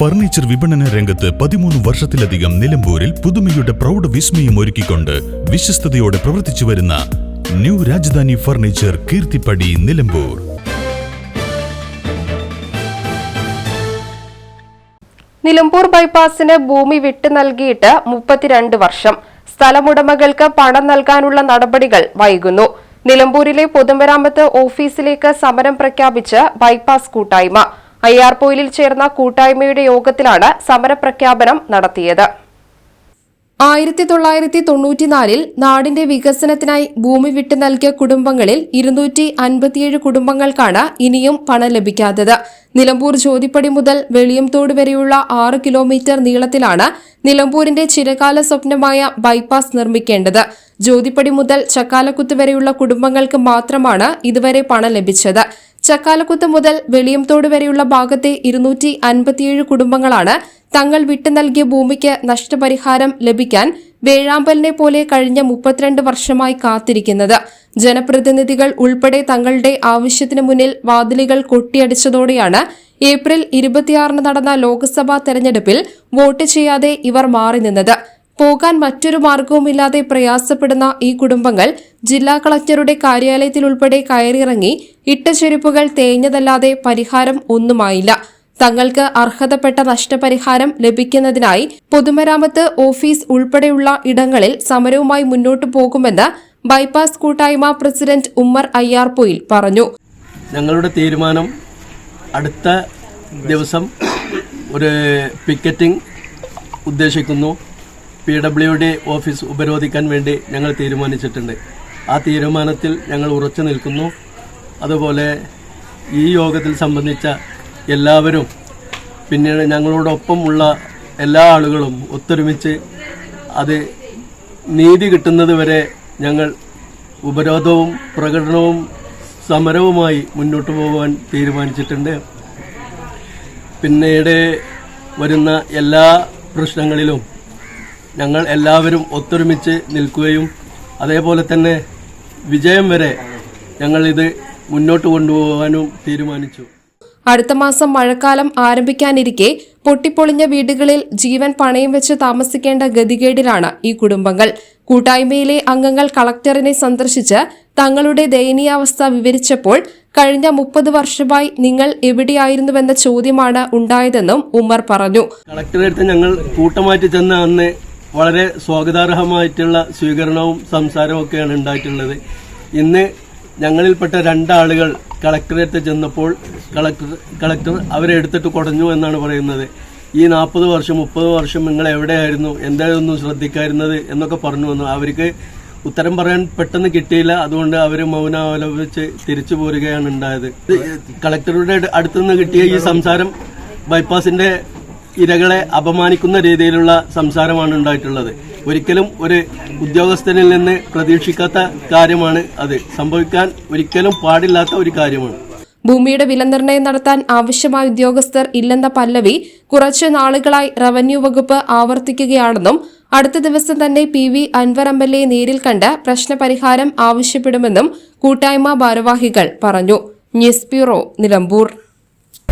Furniture വിപണന രംഗത്ത് പതിമൂന്ന് വർഷത്തിലധികം നിലമ്പൂരിൽ പുതുമയുടെ പ്രൗഢ വിസ്മയം ഒരുക്കിക്കൊണ്ട് വിശ്വസ്തയോടെ പ്രവർത്തിച്ചു വരുന്ന ന്യൂ രാജധാനി ഫർണിച്ചർ കീർത്തിപ്പടി നിലമ്പൂർ. നിലമ്പൂർ ബൈപ്പാസിന് ഭൂമി വിട്ടു നൽകിയിട്ട് മുപ്പത്തിരണ്ട് വർഷം. സ്ഥലമുടമകൾക്ക് പണം നൽകാനുള്ള നടപടികൾ വൈകുന്നു. നിലമ്പൂരിലെ പൊതുമരാമത്ത് ഓഫീസിലേക്ക് സമരം പ്രഖ്യാപിച്ച് ബൈപ്പാസ് കൂട്ടായ്മ. അയ്യാർപോയിലിൽ ചേർന്ന കൂട്ടായ്മയുടെ യോഗത്തിലാണ് സമരപ്രഖ്യാപനം നടത്തിയത്. ആയിരത്തി തൊള്ളായിരത്തി തൊണ്ണൂറ്റിനാലിൽ നാടിന്റെ വികസനത്തിനായി ഭൂമി വിട്ടു നൽകിയ കുടുംബങ്ങളിൽ ഇരുന്നൂറ്റി അൻപത്തിയേഴ് കുടുംബങ്ങൾക്കാണ് ഇനിയും പണം ലഭിക്കാത്തത്. നിലമ്പൂർ ജ്യോതിപ്പടി മുതൽ വെളിയംതോട് വരെയുള്ള ആറ് കിലോമീറ്റർ നീളത്തിലാണ് നിലമ്പൂരിന്റെ ചിരകാല സ്വപ്നമായ ബൈപ്പാസ് നിർമ്മിക്കേണ്ടത്. ജ്യോതിപ്പടി മുതൽ ചക്കാലക്കുത്ത് വരെയുള്ള കുടുംബങ്ങൾക്ക് മാത്രമാണ് ഇതുവരെ പണം ലഭിച്ചത്. ചക്കാലക്കുത്ത് മുതൽ വെളിയംതോട് വരെയുള്ള ഭാഗത്തെ ഇരുന്നൂറ്റി അൻപത്തിയേഴ് കുടുംബങ്ങളാണ് തങ്ങൾ വിട്ടു നൽകിയ ഭൂമിക്ക് നഷ്ടപരിഹാരം ലഭിക്കാൻ വേഴാമ്പലിനെ പോലെ കഴിഞ്ഞ മുപ്പത്തിരണ്ട് വർഷമായി കാത്തിരിക്കുന്നത്. ജനപ്രതിനിധികൾ ഉൾപ്പെടെ തങ്ങളുടെ ആവശ്യത്തിനു മുന്നിൽ വാതിലുകൾ കൊട്ടിയടിച്ചതോടെയാണ് ഏപ്രിൽ ഇരുപത്തിയാറിന് നടന്ന ലോക്സഭാ തെരഞ്ഞെടുപ്പിൽ വോട്ട് ചെയ്യാതെ ഇവർ മാറി നിന്നത്. പോകാൻ മറ്റൊരു മാർഗവുമില്ലാതെ പ്രയാസപ്പെടുന്ന ഈ കുടുംബങ്ങൾ ജില്ലാ കളക്ടറുടെ കാര്യാലയത്തിൽ ഉൾപ്പെടെ കയറിയിറങ്ങി ഇട്ട ചെരുപ്പുകൾ തേഞ്ഞതല്ലാതെ പരിഹാരം ഒന്നുമായില്ല. തങ്ങൾക്ക് അർഹതപ്പെട്ട നഷ്ടപരിഹാരം ലഭിക്കുന്നതിനായി പൊതുമരാമത്ത് ഓഫീസ് ഉൾപ്പെടെയുള്ള ഇടങ്ങളിൽ സമരവുമായി മുന്നോട്ടു പോകുമെന്ന് ബൈപ്പാസ് കൂട്ടായ്മ പ്രസിഡന്റ് ഉമ്മർ അയ്യാർപൊയിൽ പറഞ്ഞു. ഞങ്ങളുടെ തീരുമാനം അടുത്ത ദിവസം ഒരു പിക്കറ്റിംഗ് ഉദ്ദേശിക്കുന്നു. പി ഡബ്ല്യു ഡി ഓഫീസ് ഉപരോധിക്കാൻ വേണ്ടി ഞങ്ങൾ തീരുമാനിച്ചിട്ടുണ്ട്. ആ തീരുമാനത്തിൽ ഞങ്ങൾ ഉറച്ചു നിൽക്കുന്നു. അതുപോലെ ഈ യോഗത്തിൽ സംബന്ധിച്ച എല്ലാവരും പിന്നീട് ഞങ്ങളോടൊപ്പം ഉള്ള എല്ലാ ആളുകളും ഒത്തൊരുമിച്ച് അത് നീതി കിട്ടുന്നത് വരെ ഞങ്ങൾ ഉപരോധവും പ്രകടനവും സമരവുമായി മുന്നോട്ട് പോകാൻ തീരുമാനിച്ചിട്ടുണ്ട്. പിന്നീട് വരുന്ന എല്ലാ പ്രശ്നങ്ങളിലും ഞങ്ങൾ എല്ലാവരും ഒത്തൊരുമിച്ച് നിൽക്കുകയും അതേപോലെ തന്നെ വിജയം വരെ ഞങ്ങൾ ഇത് മുന്നോട്ട് കൊണ്ടുപോകാനും തീരുമാനിച്ചു. അടുത്ത മാസം മഴക്കാലം ആരംഭിക്കാനിരിക്കെ പൊട്ടിപ്പൊളിഞ്ഞ വീടുകളിൽ ജീവൻ പണയം വെച്ച് താമസിക്കേണ്ട ഗതികേടിലാണ് ഈ കുടുംബങ്ങൾ. കൂട്ടായ്മയിലെ അംഗങ്ങൾ കളക്ടറിനെ സന്ദർശിച്ച് തങ്ങളുടെ ദയനീയാവസ്ഥ വിവരിച്ചപ്പോൾ കഴിഞ്ഞ മുപ്പത് വർഷമായി നിങ്ങൾ എവിടെയായിരുന്നുവെന്ന ചോദ്യമാണ് ഉണ്ടായതെന്നും ഉമ്മർ പറഞ്ഞു. കളക്ടറേറ്റ് ഞങ്ങൾ കൂട്ടമായിട്ട് ചെന്ന അന്ന് വളരെ സ്വാഗതാർഹമായിട്ടുള്ള സ്വീകരണവും സംസാരവും ഒക്കെയാണ് ഉണ്ടായിട്ടുള്ളത്. ഇന്ന് ഞങ്ങളിൽപ്പെട്ട രണ്ടാളുകൾ കളക്ടറേറ്റ് ചെന്നപ്പോൾ കളക്ടർ കളക്ടർ അവരെ എടുത്തിട്ട് കുടഞ്ഞു എന്നാണ് പറയുന്നത്. ഈ നാൽപ്പത് വർഷം മുപ്പത് വർഷം നിങ്ങൾ എവിടെയായിരുന്നു എന്തായിരുന്നു ശ്രദ്ധിക്കായിരുന്നത് എന്നൊക്കെ പറഞ്ഞു വന്നു. അവർക്ക് ഉത്തരം പറയാൻ പെട്ടെന്ന് കിട്ടിയില്ല. അതുകൊണ്ട് അവർ മൗനാവലപിച്ച് തിരിച്ചു പോരുകയാണ് ഉണ്ടായത്. കളക്ടറുടെ അടുത്തുനിന്ന് കിട്ടിയ ഈ സംസാരം ബൈപ്പാസിന്റെ ഇരകളെ അപമാനിക്കുന്ന രീതിയിലുള്ള സംസാരമാണ് ഉണ്ടായിട്ടുള്ളത്. ഒരിക്കലും ഒരു ഉദ്യോഗസ്ഥനിൽ നിന്ന് പ്രതീക്ഷിക്കാത്ത കാര്യമാണ് അത്. സംഭവിക്കാൻ ഒരിക്കലും പാടില്ലാത്ത ഒരു കാര്യമാണ്. ഭൂമിയുടെ വിലനിർണയം നടത്താൻ ആവശ്യമായ ഉദ്യോഗസ്ഥർ ഇല്ലെന്ന പല്ലവി കുറച്ചു നാളുകളായി റവന്യൂ വകുപ്പ് ആവർത്തിക്കുകയാണെന്നും അടുത്ത ദിവസം തന്നെ P V Anvar M L A നേരിൽ കണ്ട് പ്രശ്നപരിഹാരം ആവശ്യപ്പെടുമെന്നും കൂട്ടായ്മ ഭാരവാഹികൾ പറഞ്ഞു. News bureau Nilambur.